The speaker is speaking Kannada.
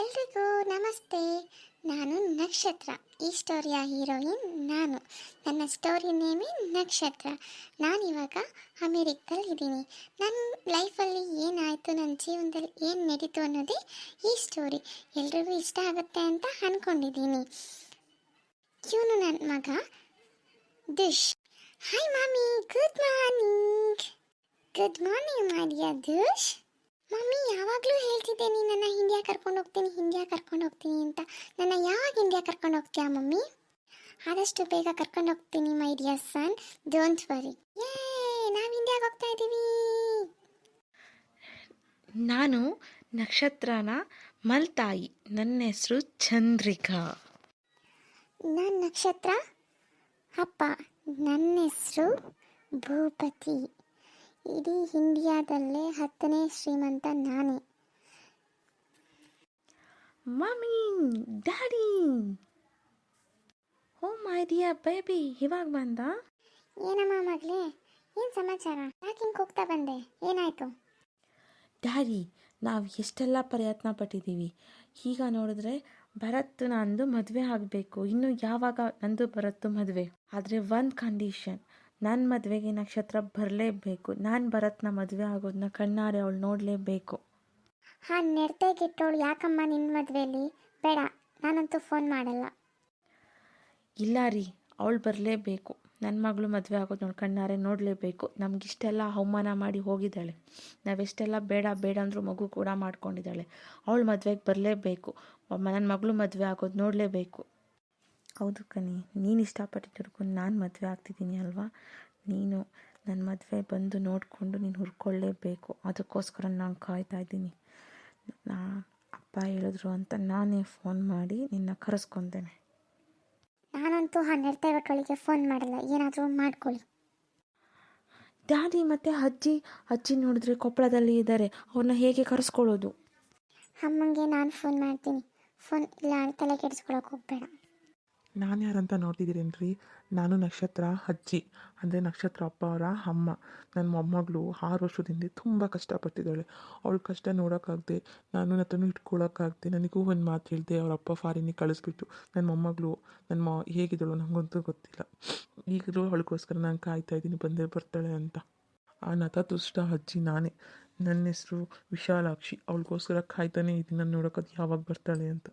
ಎಲ್ರಿಗೂ ನಮಸ್ತೆ. ನಾನು ನಕ್ಷತ್ರ. ಈ ಸ್ಟೋರಿಯ ಹೀರೋಯಿನ್ ನಾನು. ನನ್ನ ಸ್ಟೋರಿ ನೇಮೇ ನಕ್ಷತ್ರ. ನಾನಿವಾಗ ಅಮೇರಿಕದಲ್ಲಿ ಇದ್ದೀನಿ. ನನ್ನ ಲೈಫಲ್ಲಿ ಏನಾಯಿತು, ನನ್ನ ಜೀವನದಲ್ಲಿ ಏನು ನಡೀತು ಅನ್ನೋದೇ ಈ ಸ್ಟೋರಿ ಎಲ್ರಿಗೂ ಇಷ್ಟ ಆಗುತ್ತೆ ಅಂತ ಅಂದ್ಕೊಂಡಿದ್ದೀನಿ ಇವನು ನನ್ನ ಮಗ ದುಶ್ ಹಾಯ್ ಮಾಮಿ ಗುಡ್ ಮಾರ್ನಿಂಗ್ ಗುಡ್ ಮಾರ್ನಿಂಗ್ ಮಾಡಿಯ ದಿಶ್ ಮಮ್ಮಿ ಯಾವಾಗಲೂ ಹೇಳ್ತಿದ್ದೆ ನೀನು ನನ್ನ ಇಂಡಿಯಾ ಕರ್ಕೊಂಡು ಹೋಗ್ತೀನಿ ಇಂಡಿಯಾ ಕರ್ಕೊಂಡು ಹೋಗ್ತೀನಿ ಅಂತ. ನನ್ನ ಯಾವಾಗ ಇಂಡಿಯಾ ಕರ್ಕೊಂಡು ಹೋಗ್ತೀಯಾ ಮಮ್ಮಿ? ಆದಷ್ಟು ಬೇಗ ಕರ್ಕೊಂಡು ಹೋಗ್ತೀನಿ my dear son don't worry ಯೇ ನಾವು ಇಂಡಿಯಾಗೆ ಹೋಗ್ತಾ ಇದ್ದೀವಿ ನಾನು ನಕ್ಷತ್ರನ ಮಲ್ತಾಯಿ ನನ್ನ ಹೆಸರು ಚಂದ್ರಿಕಾ. ನಾನು ನಕ್ಷತ್ರ? ಅಪ್ಪ ನನ್ನ ಹೆಸರು ಭೂಪತಿ. ಇಡೀ ಇಂಡಿಯಾದಲ್ಲೇ ಹತ್ತನೇ ಶ್ರೀಮಂತ ನಾನೇ. Mummy daddy. Oh my dear baby ಇವಾಗ ಬಂದ? ಏನಮ್ಮ ಮಗಳೇ ಏನು ಸಮಾಚಾರ? ಯಾಕೆ ಹಿಂಗೆ ಹೋಗ್ತಾ ಬಂದೆ? ಏನಾಯಿತು? ಡ್ಯಾಡಿ ನಾವು ಎಷ್ಟೆಲ್ಲ ಪ್ರಯತ್ನ ಪಟ್ಟಿದ್ದೀವಿ. ಈಗ ನೋಡಿದ್ರೆ ಭರತ್ ನಂದು ಮದುವೆ ಆಗಬೇಕು. ಇನ್ನು ಯಾವಾಗ ನಂದು ಬರತ್ತು ಮದುವೆ. ಆದರೆ ಒಂದು ಕಂಡೀಷನ್ ನನ್ನ ಮದುವೆಗೆ ನಕ್ಷತ್ರ ಬರಲೇಬೇಕು. ನಾನು ಭರತ್ನ ಮದುವೆ ಆಗೋದನ್ನ ಕಣ್ಣಾರೆ ಅವಳು ನೋಡಲೇಬೇಕು. ಹಾಂ ನೆರ್ತೇಗಿಟ್ಟವಳು ಯಾಕಮ್ಮ ನಿನ್ನ ಮದುವೆಯಲ್ಲಿ ಬೇಡ ನಾನಂತೂ ಫೋನ್ ಮಾಡಲ್ಲ. ಇಲ್ಲ ರೀ ಅವಳು ಬರಲೇಬೇಕು. ನನ್ನ ಮಗಳು ಮದುವೆ ಆಗೋದು ನೋಡಿ ಕಣ್ಣಾರೆ ನೋಡಲೇಬೇಕು. ನಮಗಿಷ್ಟೆಲ್ಲ ಅವಮಾನ ಮಾಡಿ ಹೋಗಿದ್ದಾಳೆ. ನಾವೆಷ್ಟೆಲ್ಲ ಬೇಡ ಬೇಡ ಅಂದರೂ ಮಗು ಕೂಡ ಮಾಡ್ಕೊಂಡಿದ್ದಾಳೆ. ಅವಳು ಮದುವೆಗೆ ಬರಲೇಬೇಕು. ನನ್ನ ಮಗಳು ಮದುವೆ ಆಗೋದು ನೋಡಲೇಬೇಕು. ಹೌದು ಕಣಿ ನೀನು ಇಷ್ಟಪಟ್ಟಿದ್ದವ್ರಿಗೂ ನಾನು ಮದುವೆ ಆಗ್ತಿದ್ದೀನಿ ಅಲ್ವಾ? ನೀನು ನನ್ನ ಮದುವೆ ಬಂದು ನೋಡಿಕೊಂಡು ನೀನು ಹುರ್ಕೊಳ್ಳೇಬೇಕು. ಅದಕ್ಕೋಸ್ಕರ ನಾನು ಕಾಯ್ತಾ ಇದ್ದೀನಿ. ನಾ ಅಪ್ಪ ಹೇಳಿದ್ರು ಅಂತ ನಾನೇ ಫೋನ್ ಮಾಡಿ ನಿನ್ನ ಕರೆಸ್ಕೊಂತೇನೆ. ನಾನಂತೂ ಹನ್ನೆರಡು ನೆಡ್ತೆಗಟ್ಟೋಳಿಗೆ ಫೋನ್ ಮಾಡಲ್ಲ. ಏನಾದರೂ ಮಾಡ್ಕೊಳ್ಳಿ. ಡ್ಯಾಡಿ ಮತ್ತು ಅಜ್ಜಿ ಅಜ್ಜಿ ನೋಡಿದ್ರೆ ಕೊಪ್ಪಳದಲ್ಲಿ ಇದ್ದಾರೆ. ಅವ್ರನ್ನ ಹೇಗೆ ಕರೆಸ್ಕೊಳ್ಳೋದು? ಅಮ್ಮಂಗೆ ನಾನು ಫೋನ್ ಮಾಡ್ತೀನಿ. ಫೋನ್ ಇಲ್ಲ ತಲೆ ಕೆಡಿಸ್ಕೊಳಕ್ಕೆ ಹೋಗ್ಬೇಡ. ನಾನು ಯಾರಂತ ನೋಡ್ತಿದ್ದೀರೇನ್ರಿ? ನಾನು ನಕ್ಷತ್ರ, ಅಜ್ಜಿ, ಅಂದರೆ ನಕ್ಷತ್ರ ಅಪ್ಪ, ಅವರ ಅಮ್ಮ. ನನ್ನ ಮೊಮ್ಮಗಳು ಆರು ವರ್ಷದಿಂದ ತುಂಬ ಕಷ್ಟಪಟ್ಟಿದ್ದಾಳೆ. ಅವಳ ಕಷ್ಟ ನೋಡೋಕ್ಕಾಗದೆ, ನಾನು ನನ್ನ ಹತ್ರನೂ ನನಗೂ ಒಂದು ಮಾತು ಹೇಳಿದೆ, ಅವ್ರ ಅಪ್ಪ ಫಾರಿನಿಗೆ ಕಳಿಸ್ಬಿಟ್ಟು ನನ್ನ ಮೊಮ್ಮಗಳು ನನ್ನ ಮ, ಹೇಗಿದ್ದಳು ನನಗಂತೂ ಗೊತ್ತಿಲ್ಲ. ಈಗಲೂ ಅವಳಿಗೋಸ್ಕರ ನಾನು ಕಾಯ್ತಾ ಇದ್ದೀನಿ, ಬಂದೇ ಬರ್ತಾಳೆ ಅಂತ. ಆ ನತ ದುಷ್ಟ ಅಜ್ಜಿ ನಾನೇ. ನನ್ನ ಹೆಸರು ವಿಶಾಲಾಕ್ಷಿ. ಅವಳಿಗೋಸ್ಕರ ಕಾಯ್ತಾನೆ ಇದ್ದೀನಿ, ನಾನು ನೋಡೋಕೆ ಅದು ಯಾವಾಗ ಬರ್ತಾಳೆ ಅಂತ.